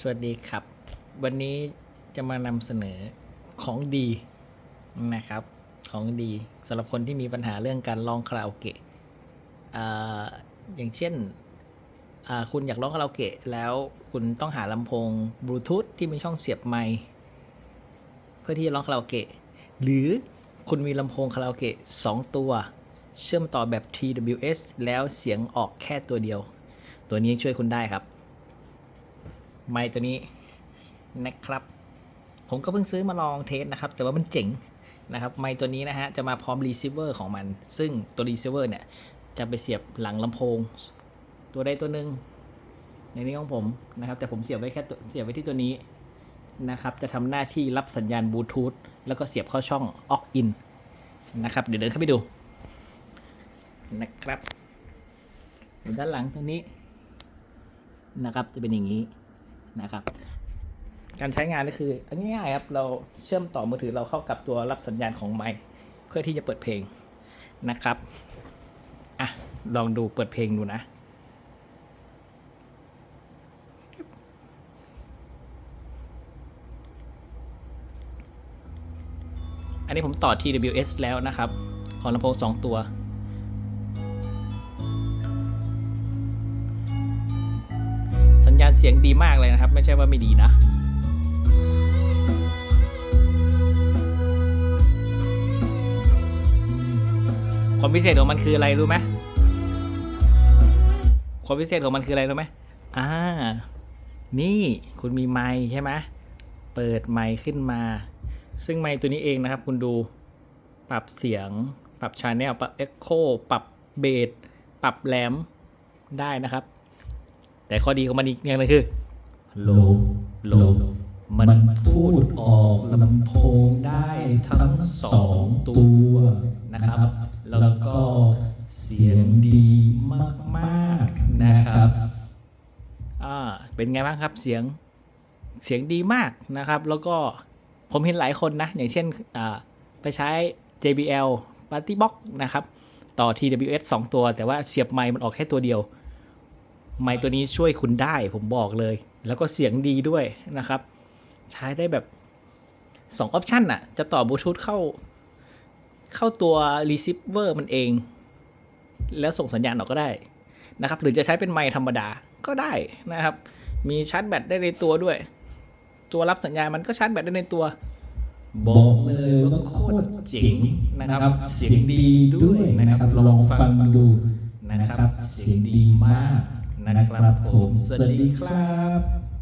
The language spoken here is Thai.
สวัสดีครับ วันนี้จะมานำเสนอของดีนะครับ ของดีสำหรับคนที่มีปัญหาเรื่องการร้องคาราโอเกะอย่างเช่นคุณอยากร้องคาราโอเกะแล้วคุณต้องหาลำโพงบลูทูธที่มีช่องเสียบไมค์เพื่อที่จะร้องคาราโอเกะหรือคุณมีลำโพงคาราโอเกะสองตัว เชื่อมต่อแบบ TWS แล้วเสียงออกแค่ตัวเดียว ตัวนี้ช่วยคุณได้ครับ ไมค์ตัวนี้นะครับ ผมก็เพิ่งซื้อมาลองเทสนะครับ แต่ว่ามันเจ๋งนะครับ ไมค์ตัวนี้นะฮะ จะมาพร้อมรีเซิเวอร์ของมัน ซึ่งตัวรีเซิเวอร์เนี่ย จะไปเสียบหลังลำโพง ตัวใดตัวหนึ่งในนี้ของผมนะครับ แต่ผมเสียบไว้แค่เสียบไว้ที่ตัวนี้นะครับ จะทำหน้าที่รับสัญญาณบลูทูธแล้วก็เสียบเข้าช่องออกอินนะครับ เดี๋ยวเดินเข้าไปดูนะครับด้านหลังตัวนี้นะครับจะเป็นอย่างนี้ นะครับ การใช้งานก็คืออันง่ายๆครับเราเชื่อมต่อมือถือเราเข้ากับตัวรับสัญญาณของไมค์เพื่อที่จะเปิดเพลงนะครับอะลองดูเปิดเพลงดูนะอันนี้ผมต่อ TWS แล้วนะครับ ของลำโพง2 ตัว ญญาณเสียงดีมากเลยนะครับ ไม่ใช่ว่าไม่ดีนะความพิเศษของมันคืออะไรรู้ไหมความพิเศษของมันคืออะไรรู้ไหมอ่า นี่คุณมีไมค์ใช่ไหมเปิดไมค์ขึ้นมา ซึ่งไมค์ตัวนี้เองนะครับ คุณดู ปรับเสียง ปรับชาแนลปรับเอ็กโคปรับเบส ปรับแหลม ได้นะครับ แต่ข้อดีของมันอีกอย่างหนึงคือโลโลมันพูดออกลำโพงได้ทั้งสองตัวนะครับ แล้วก็เสียงดีมากๆนะครับอ่าเป็นไงบ้างครับเสียงเสียงดีมากนะครับ แล้วก็ผมเห็นหลายคนนะ อย่างเช่นอ่าไปใช้ JBL Party Box นะครับ ต่อ TWS 2 ตัว แต่ว่าเสียบไมค์มันออกแค่ตัวเดียว ไมค์ตัวนี้ช่วยคุณได้ผมบอกเลย แล้วก็เสียงดีด้วยนะครับ ใช้ได้แบบ2ออปชันน่ะ จะต่อบลูทูธเข้า เข้าตัว receiver มันเอง แล้วส่งสัญญาณออกก็ได้นะครับ หรือจะใช้เป็นไมค์ธรรมดาก็ได้นะครับ มีชาร์จแบตได้ในตัวด้วย ตัวรับสัญญาณมันก็ชาร์จแบตได้ในตัว บอกเลยว่าโคตรเจ๋งนะครับ เสียงดีด้วยนะครับลองฟังดูนะครับ เสียงดีมาก นะครับผม สวัสดีครับ